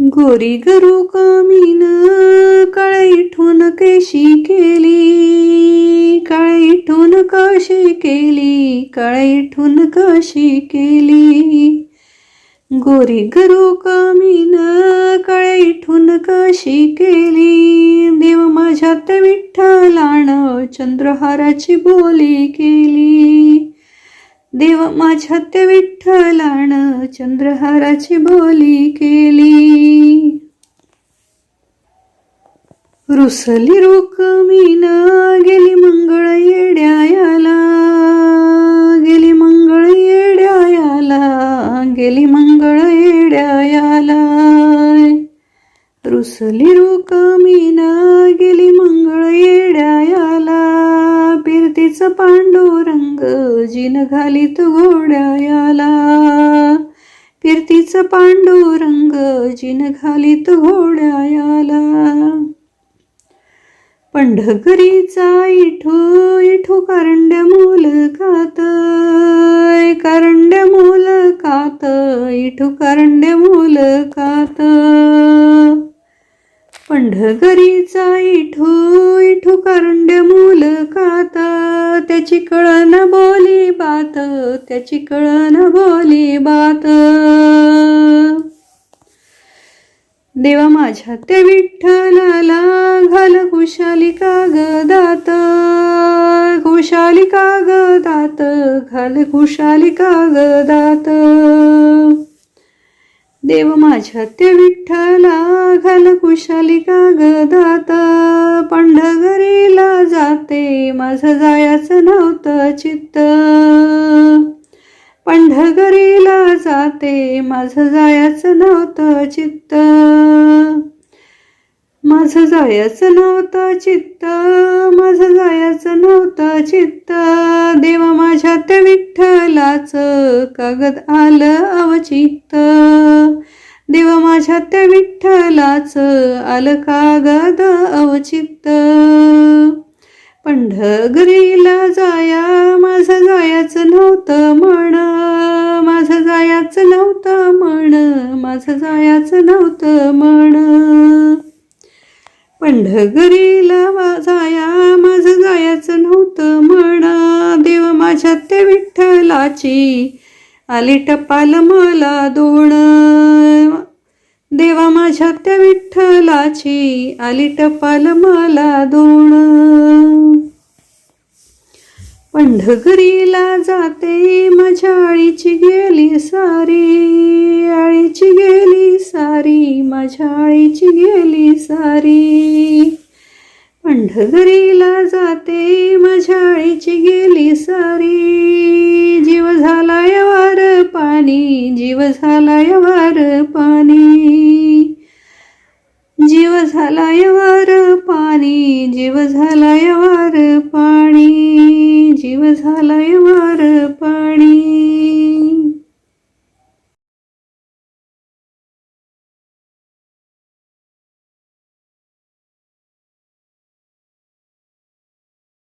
गोरी गरू कमीन कळईठून कशी केली? कळईठून कशी केली? कळईठून कशी केली? गोरी गरू कमीन कळईठून कशी केली? देव माझ्यात त्या विठ्ठलाण चंद्रहाराची बोली केली. देव माझ्या विठ्ठलान चंद्रहाराची बोली केली. रुसली रुक्मीन गेली मंगळ येड्यायाला गेली मंगळ येड्यायाला गेली मंगळ येड्यायाला रुसली रुक्मीन गेली मंगळ येड्यायाला फिरतीचं पांडुरंग जिन घालीत घोड्यायाला फिरतीचं पांडुरंग जिन घालीत घोड्यायाला पंढकरीचा इठू इठू कारंड्या मोल कात कारंड्या मोल कात इठू कारंड्या मोल कात. पंढकरीचा इठू इठू कारंड्या मोल काता त्याची कळन बोली बात त्याची कळन बोली बात. देवा माझ्या ते विठ्ठलाला घाल खुशाली कागदात. खुशाली कागदात घाल खुशाली कागदात. देव माझ्या ते विठ्ठला घाल खुशाली कागदात पंढगरीला जाते माझं जायचं नव्हतं चित्त. पंढगरीला जाते माझं जायचं नव्हतं चित्त. माझं जायचं नव्हतं चित्त माझं जायचं नव्हतं चित्त. विठ्ठलाचं कागद आलं अवचित देवा माझ्या त्या विठ्ठलाचं आलं कागद अवचित पंढगरीला जाया माझं जायचं नव्हतं म्हण. माझं जायाचं नव्हतं म्हण. माझं जायाचं नव्हतं म्हण. पंढगरीला जाया माझं जायचं नव्हतं म्हण. देवाची आली टपाल मला दोन. देवा माझ्या त्या विठ्ठलाची आली टपाल मला दोन. पंढगरीला जाते माझ्या आळीची गेली सारी. आळीची गेली सारी माझ्या आळीची गेली सारी. पंढगरीला जाते माझ्या आळीची गेली सारी. जीव झालाय वार पाणी. जीव झालाय वार पाणी जीव झालाय वार पाणी. जीव झालाय वार पाणी